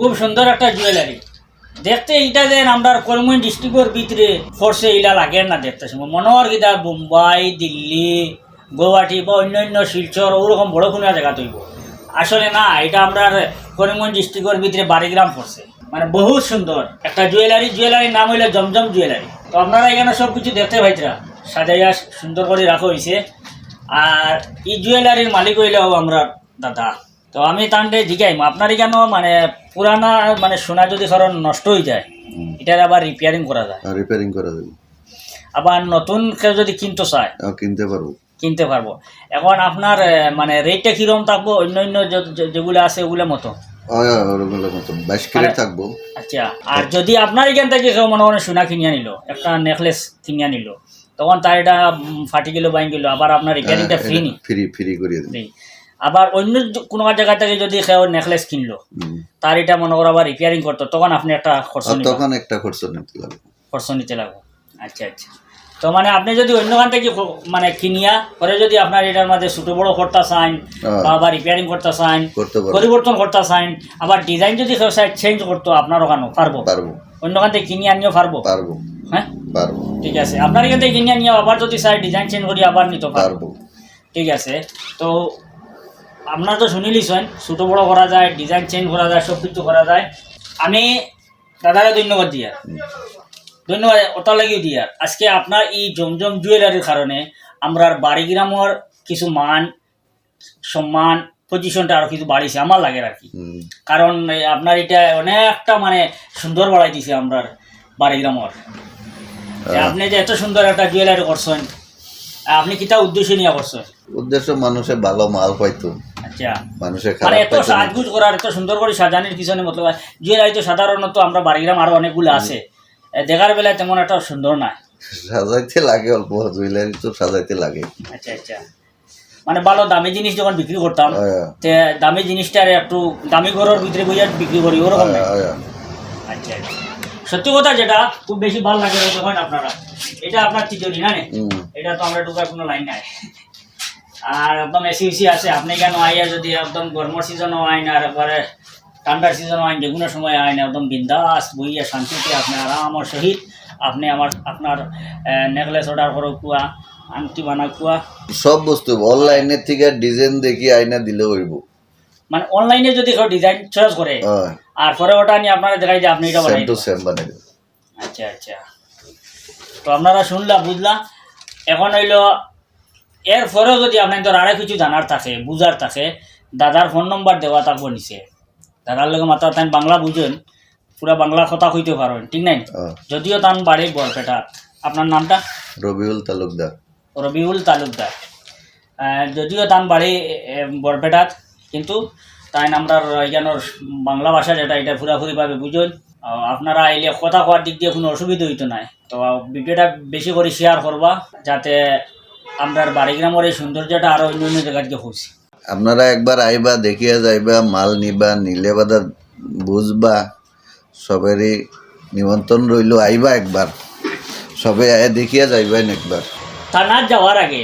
খুব সুন্দর একটা জুয়েলারি দেখতে এইটা যেন আমরা করিমগঞ্জ ডিস্ট্রিক্টের ভিতরে ফোর্সে এইটা লাগে না দেখতে সময়। মনে হয় কিতা বোম্বাই, দিল্লি, গুয়াহাটি বা অন্যান্য শিলচর, ওরকম বড় কোনো জায়গা তৈব আসলে না এটা আমরা করিমগঞ্জ ডিস্ট্রিক্টের ভিতরে বাড়িগ্রাম পড়ছে মানে বহুত সুন্দর। একটা জুয়েলারি জুয়েলারির নাম হইল জমজম জুয়েলারি তো আপনারা এখানে সব কিছু দেখতে পাইতরা সাজাইয়া সুন্দর করে রাখা হয়েছে আর এই জুয়েলারির মালিক হইলেও আমরা দাদা। তো আমি তান্ডে জিগাইম। আপনার কেন মানে পুরানা মানে সোনা যদি কারণ নষ্ট হয়ে যায় এটার আবার রিপেয়ারিং করা যায়। রিপেয়ারিং করা যাবে আবার নতুন কেউ যদি কিনতে চায় কিনতে পারব। কিনতে পারব। এখন আপনার মানে রেটটা কিরম থাকব? অন্য অন্য যেগুলো আছে ওগুলো মতো? থাকব। আচ্ছা আর যদি আপনার এখান থেকে কেউ মনে করেন সোনা কিনিয়া নিল একটা নেকলেস কিনিয়া নিল তখন তার এটা ফাটি গেল বাইন গেল আবার আপনার রিপেয়ারিংটা ফ্রি নি ফ্রি ফ্রি করিয়ে দিন ফ্রি আবার অন্য কোনো জায়গা থেকে যদি কেউ নেকলেস কিনলো তার এটা মনে করো আবার রিপেয়ারিং করতো তখন আপনি একটা খরচ তখন একটা খরচ নিতে লাগবে। খরচ নিতে লাগবে। আচ্ছা আচ্ছা। তো মানে আপনি যদি অন্য খান থেকে মানে কিনিয়া পরে যদি আপনার এটার মাঝে ছোটো বড়ো করতে চান। বা আবার রিপেয়ারিং করতে চান পরিবর্তন করতে চান আবার ডিজাইন যদি চায় চেঞ্জ করতো আপনার ওখানেও পারব। পারব। অন্য খান থেকে কিনে আনিও পারব। পারব। হ্যাঁ? পারব। ঠিক আছে। আপনার এখান থেকে কিনে আনিও আবার যদি চাই ডিজাইন চেঞ্জ করি আবার নিতে পারব। ঠিক আছে। তো আপনার তো শুনিলিছেন ছোটো বড়ো করা যায় ডিজাইন চেঞ্জ করা যায় সব কিছু করা যায়। আমি দাদারে ধন্যবাদ দিয়া। ধন্যবাদ ওটা লাগিয়ে দিয়া। আজকে আপনার এই জমজম জুয়েলারির কারণে আমরা বাড়িগ্রামের কিছু মান সম্মান পজিশনটা আরও কিছু বাড়িছে আমার লাগে আর কি। কারণ আপনার এটা অনেকটা মানে সুন্দর বাড়াই দিছে আমরা বাড়িগ্রামের আপনি যে এত সুন্দর একটা জুয়েলারি করছেন আপনি কিতা উদ্দেশ্য নিয়ে করছেন? উদ্দেশ্য মানুষের ভালো মাল পাইতো। আচ্ছা। মানে এত সাজগুজ করার এত সুন্দর করে সাজানোর পিছনে মতলব? জুয়েলারি তো সাধারণত আমরা বাড়িগ্রাম আরও অনেকগুলো আছে। দেখার বেলায় তেমন একটা সুন্দর না। সাজাইতে লাগে অল্প জুয়েলারি তো সাজাইতে লাগে। আচ্ছা আচ্ছা। মানে ভালো দামি জিনিস যখন বিক্রি করতাম তে দামি জিনিসটার একটু দামি ঘরের ভিতরে বইয়া বিক্রি করি ওরকম। আচ্ছা আচ্ছা। সত্যি কথা যেটা খুব বেশি ভালো লাগে তখন আপনারা। এটা আপনার তিজোরি না? এটা তো আমরা ঢুকার কোনো লাইন নাই। আর একদম এসি উসি আছে। আপনি কেন আইয়া যদি একদম গরমের সিজনও আইন আর একবারে ঠান্ডার সিজনও আইন যে কোনো সময় আইন একদম বিন্দাস বইয়া শান্তিতে আপনি আরামর সহিত আপনি আমার আপনার নেকলেস অর্ডার করো কুয়া আংটি বানা কুয়া। সব বস্তু অনলাইনের থেকে ডিজাইন দেখি আইনা দিলে হইব। মানে অনলাইনে যদি কেউ ডিজাইন চয়েস করে আর পরে ওটা নিয়ে আপনারা দেখাই যে আপনি এটা বানাই টু সেম বানাই আচ্ছা আচ্ছা। তো আপনারা শুনলা বুঝলা? এখন হইল এর পরেও যদি আপনাদের আরও কিছু জানার থাকে বুঝার থাকে দাদার ফোন নম্বর দেওয়া থাকব নিচে দাদার লগে মাত্র তাই বাংলা বুঝেন পুরা বাংলা কথা কইতে পারেন ঠিক নাই? যদিও তান বাড়ি বরপেটা। আপনার নামটা? রবিউল তালুকদার। রবিউল তালুকদার। যদিও তান বাড়ি বরপেটাত কিন্তু তাই আমরা এখানোর বাংলা ভাষা যেটা এটা পুরাপুরিভাবে বুঝুন। আপনারা আইলে কথা কওয়ার দিক দিয়ে কোনো অসুবিধা হইতো নাই। তো ভিডিওটা বেশি করে শেয়ার করবা যাতে আমরা বাড়িগ্রামের এই সৌন্দর্যটা আরও অন্য অন্য জায়গায় গিয়ে খুঁজছি আপনারা একবার আইবা দেখিয়া যাইবা মাল নিবা নিলে বাদা বুঝবা সবেরই নিমন্ত্রণ রইল আইবা একবার। সবে আয়া দেখিয়া যাইবেন একবার। থানার যাওয়ার আগে।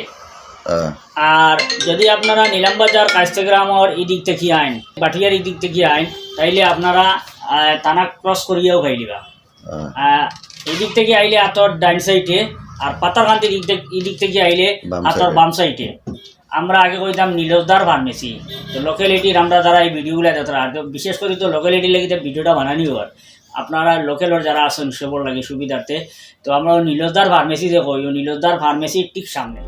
আর যদি আপনারা নিলামবাজার কাস্টগ্রামর এই দিক থেকে আইন বাটিয়ার এই দিক থেকে আইন তাইলে আপনারা থানা ক্রস করিয়াও খাই দিবা আহ, আহ, এই দিক থেকে আইলে আতর ডাইন সাইডে আর পাতারকান্তির এদিক থেকে আইলে আতর বাম সাইডে আমরা আগে কইতাম নীলজদার ফার্মেসি তো লোকালিটির আমরা যারা এই ভিডিওগুলো দেখা আর বিশেষ করে তো লোকালিটি লেগে তো ভিডিওটা বানানি হওয়ার আপনারা লোকেলর যারা আছেন সবর লাগে সুবিধার্থে। তো আমরা নীলজদার ফার্মেসি যে কই নীলজদার ফার্মেসির ঠিক সামনে।